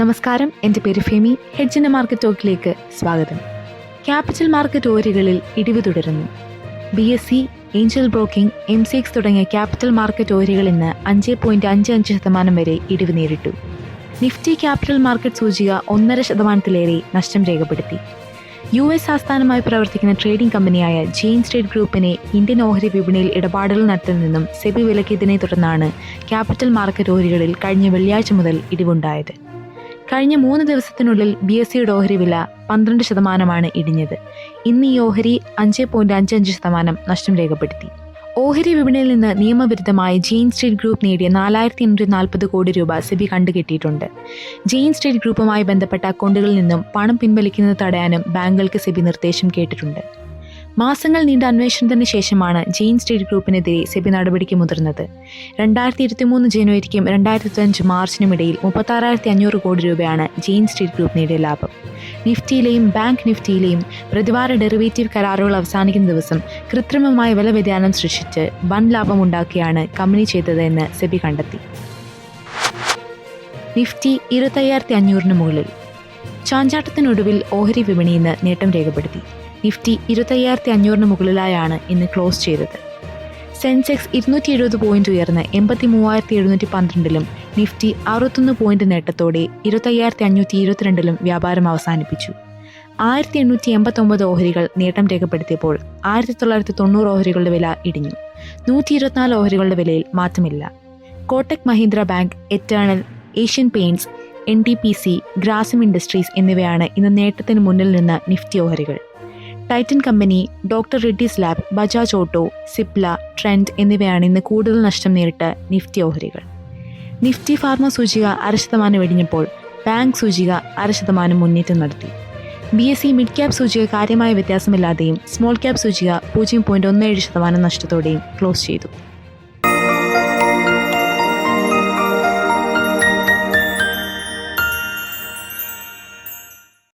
നമസ്കാരം. എന്റെ പേര് ഫെമി. ഹെഡ്ജിന്റെ മാർക്കറ്റ് ടോക്കിലേക്ക് സ്വാഗതം. ക്യാപിറ്റൽ മാർക്കറ്റ് ഓരികളിൽ ഇടിവ് തുടരുന്നു. B S C Angel broking M C X തുടങ്ങിയ ക്യാപിറ്റൽ മാർക്കറ്റ് ഓരികൾ ഇന്ന് അഞ്ച് പോയിന്റ് അഞ്ച് അഞ്ച് ശതമാനം വരെ ഇടിവ് നേരിട്ടു. നിഫ്റ്റി ക്യാപിറ്റൽ മാർക്കറ്റ് സൂചിക ഒന്നര ശതമാനത്തിലേറെ നഷ്ടം രേഖപ്പെടുത്തി. യു എസ് ആസ്ഥാനമായി പ്രവർത്തിക്കുന്ന ട്രേഡിംഗ് കമ്പനിയായ ജെയിൻ സ്റ്റേറ്റ് ഗ്രൂപ്പിനെ ഇന്ത്യൻ ഓഹരി വിപണിയിൽ ഇടപാടുകൾ നടത്തിൽ നിന്നും സെബി വിലക്കിയതിനെ തുടർന്നാണ് ക്യാപിറ്റൽ മാർക്കറ്റ് ഓഹരികളിൽ കഴിഞ്ഞ വെള്ളിയാഴ്ച മുതൽ ഇടിവുണ്ടായത്. കഴിഞ്ഞ മൂന്ന് ദിവസത്തിനുള്ളിൽ ബി എസ് സിയുടെ ഓഹരി വില പന്ത്രണ്ട് ശതമാനമാണ് ഇടിഞ്ഞത്. ഇന്ന് ഈ ഓഹരി അഞ്ച് പോയിന്റ് അഞ്ച് അഞ്ച് ശതമാനം നഷ്ടം രേഖപ്പെടുത്തി. ഓഹരി വിപണിയിൽ നിന്ന് നിയമവിരുദ്ധമായി ജെയിൻ സ്റ്റേറ്റ് ഗ്രൂപ്പ് നേടിയ നാലായിരത്തി എണ്ണൂറ്റി നാൽപ്പത് കോടി രൂപ സെബി കണ്ടുകെട്ടിയിട്ടുണ്ട്. ജെയിൻ സ്റ്റേറ്റ് ഗ്രൂപ്പുമായി ബന്ധപ്പെട്ട അക്കൗണ്ടുകളിൽ നിന്നും പണം പിൻവലിക്കുന്നത് തടയാനും ബാങ്കുകൾക്ക് സെബി നിർദ്ദേശം കേട്ടിട്ടുണ്ട്. മാസങ്ങൾ നീണ്ട അന്വേഷണത്തിന് ശേഷമാണ് ജെയിൻ സ്റ്റേറ്റ് ഗ്രൂപ്പിനെതിരെ സെബി നടപടിക്ക് മുതിർന്നത്. രണ്ടായിരത്തി ഇരുപത്തിമൂന്ന് ജനുവരിക്കും രണ്ടായിരത്തി അഞ്ച് മാർച്ചിനും ഇടയിൽ മുപ്പത്താറായിരത്തി അഞ്ഞൂറ് കോടി രൂപയാണ് ജെയിൻ സ്റ്റേറ്റ് ഗ്രൂപ്പ് നേടിയ ലാഭം. നിഫ്റ്റിയിലെയും ബാങ്ക് നിഫ്റ്റിയിലെയും പ്രതിവാര ഡെറിവേറ്റീവ് കരാറുകൾ അവസാനിക്കുന്ന ദിവസം കൃത്രിമമായ വില വ്യതിയാനം സൃഷ്ടിച്ച് വൻ ലാഭമുണ്ടാക്കിയാണ് കമ്പനി ചെയ്തതെന്ന് സെബി കണ്ടെത്തി. നിഫ്റ്റി ഇരുപത്തയ്യായിരത്തി അഞ്ഞൂറിന് മുകളിൽ. ചാഞ്ചാട്ടത്തിനൊടുവിൽ ഓഹരി വിപണി ഇന്ന് നേട്ടം രേഖപ്പെടുത്തി. നിഫ്റ്റി ഇരുപത്തയ്യായിരത്തി അഞ്ഞൂറിന് മുകളിലായാണ് ഇന്ന് ക്ലോസ് ചെയ്തത്. സെൻസെക്സ് ഇരുന്നൂറ്റി എഴുപത് പോയിന്റ് ഉയർന്ന് എൺപത്തി മൂവായിരത്തി എഴുന്നൂറ്റി പന്ത്രണ്ടിലും നിഫ്റ്റി അറുപത്തൊന്ന് പോയിന്റ് നേട്ടത്തോടെ ഇരുപത്തയ്യായിരത്തി അഞ്ഞൂറ്റി ഇരുപത്തിരണ്ടിലും വ്യാപാരം അവസാനിപ്പിച്ചു. ആയിരത്തി എണ്ണൂറ്റി എൺപത്തൊമ്പത് ഓഹരികൾ നേട്ടം രേഖപ്പെടുത്തിയപ്പോൾ ആയിരത്തി തൊള്ളായിരത്തി തൊണ്ണൂറ് ഓഹരികളുടെ വില ഇടിഞ്ഞു. നൂറ്റി ഇരുപത്തിനാല് ഓഹരികളുടെ വിലയിൽ മാറ്റമില്ല. Kotak Mahindra bank Eternal Asian paints N D P C Grasim industries എന്നിവയാണ് ഇന്ന് നേട്ടത്തിന് മുന്നിൽ നിന്ന് നിഫ്റ്റി ഓഹരികൾ. Titan company doctor Reddy's lab Bajaj auto Cipla Trent എന്നിവയാണ് ഇന്ന് കൂടുതൽ നഷ്ടം നേരിട്ട നിഫ്റ്റി ഓഹരികൾ. നിഫ്റ്റി ഫാർമ സൂചിക അര ശതമാനം ഇടിഞ്ഞപ്പോൾ ബാങ്ക് സൂചിക അര ശതമാനം മുന്നേറ്റം നടത്തി. B S C mid cap സൂചിക കാര്യമായ വ്യത്യാസമില്ലാതെയും സ്മോൾ ക്യാപ് സൂചിക പൂജ്യം പോയിന്റ് ഒന്ന് ഏഴ് ശതമാനം നഷ്ടത്തോടെയും ക്ലോസ് ചെയ്തു.